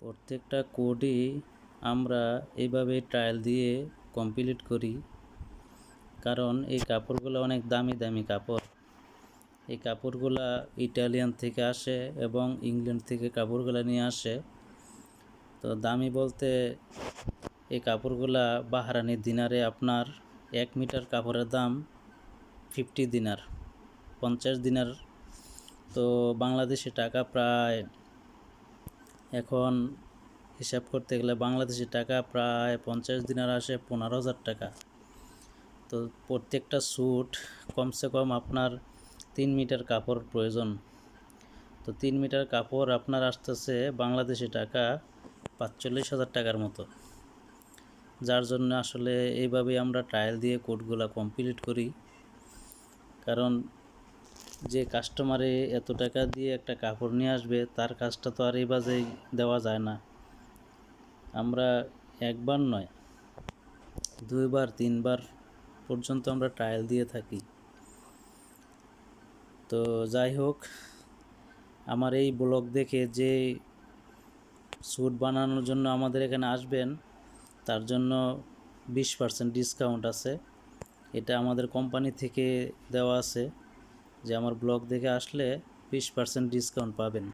প্রত্যেকটা কোডই আমরা এইভাবে ট্রায়াল দিয়ে কমপ্লিট করি। কারণ এই কাপড়গুলো অনেক দামি দামি কাপড়। এই কাপড়গুলা ইটালিয়ান থেকে আসে এবং ইংল্যান্ড থেকে কাপড়গুলো নিয়ে আসে। তো দামি বলতে এই কাপড়গুলা বাহারানি দিনারে আপনার এক মিটার কাপড়ের দাম ফিফটি দিনার, পঞ্চাশ দিনার। তো বাংলাদেশি টাকা প্রায় এখন হিসাব করতে গেলে বাংলাদেশি টাকা প্রায় পঞ্চাশ দিনার আসে পনেরো হাজার টাকা। তো প্রত্যেকটা স্যুট কমসে কম আপনার তিন মিটার কাপড় প্রয়োজন। তো তিন মিটার কাপড় আপনার আসতেছে বাংলাদেশি টাকা পাঁচচল্লিশ হাজার টাকার মতো। যার জন্য আসলে এইভাবেই আমরা ট্রায়াল দিয়ে কোডগুলো কমপ্লিট করি। কারণ যে কাস্টমারে এত টাকা দিয়ে একটা কাপড় নিয়ে আসবে, তার কাজটা তো আর এই বাজেই দেওয়া যায় না। আমরা একবার নয়, দুইবার, তিনবার পর্যন্ত আমরা ট্রায়াল দিয়ে থাকি। তো যাই হোক, আমার এই ব্লগ দেখে যে স্যুট বানানোর জন্য আমাদের এখানে আসবেন, তার জন্য বিশ পার্সেন্ট ডিসকাউন্ট আছে। এটা আমাদের কোম্পানি থেকে দেওয়া আছে। যে আমার ব্লগ দেখে আসলে বিশ পার্সেন্ট ডিসকাউন্ট পাবেন।